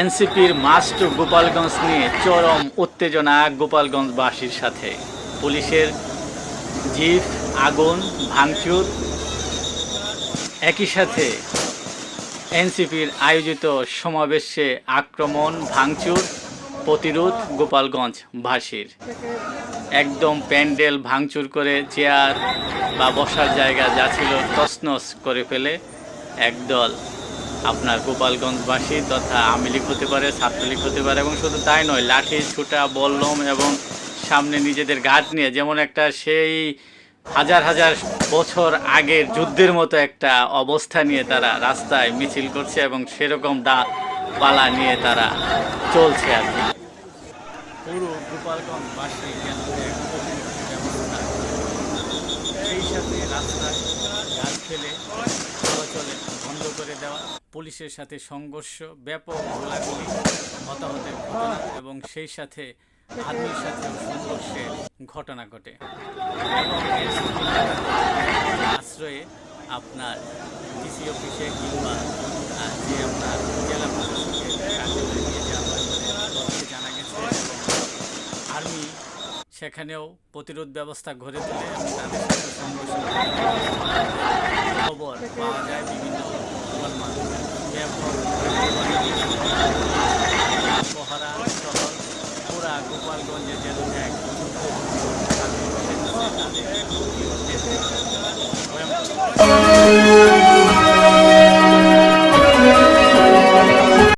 এনসিপির মাস্ট গোপালগঞ্জ নিয়ে চরম উত্তেজনা গোপালগঞ্জবাসীর সাথে। পুলিশের জিপ, আগুন, ভাঙচুর। একই সাথে এনসিপির আয়োজিত সমাবেশে আক্রমণ, ভাঙচুর, প্রতিরোধ গোপালগঞ্জবাসীর। একদম প্যান্ডেল ভাঙচুর করে চেয়ার বা বসার জায়গা যা ছিল তছনছ করে ফেলে একদল আপনার গোপালগঞ্জবাসী তথা আওয়ামী লীগ হতে পারে ছাত্রলীগ হতে পারে, এবং শুধু তাই নয়, লাঠি, ছুটা, বল্লম এবং সামনে নিজেদের ঘাট নিয়ে, যেমন একটা সেই হাজার হাজার বছর আগের যুদ্ধের মতো একটা অবস্থা নিয়ে তারা রাস্তায় মিছিল করছে এবং সেরকম ডা পালা নিয়ে তারা চলছে আর কি। পুরো গোপালগঞ্জবাসী সেই সাথে রাস্তায় গাছ চলাচলে বন্ধ করে দেওয়া, পুলিশের সাথে সংঘর্ষ, ব্যাপক গোলাগুলি হতাহতের ঘটনা এবং সেই সাথে আর্মির সাথেও সংঘর্ষের ঘটনা ঘটে। আশ্রয়ে আপনার ডিসি অফিসে কিংবা যে আপনার জেলা প্রশাসকের কার্যালয়ে নিয়ে যাওয়া জানা গেছে আর্মি সেখানেও প্রতিরোধ ব্যবস্থা গড়ে তোলে এবং তাদের সাথে সংঘর্ষ গোপালগঞ্জে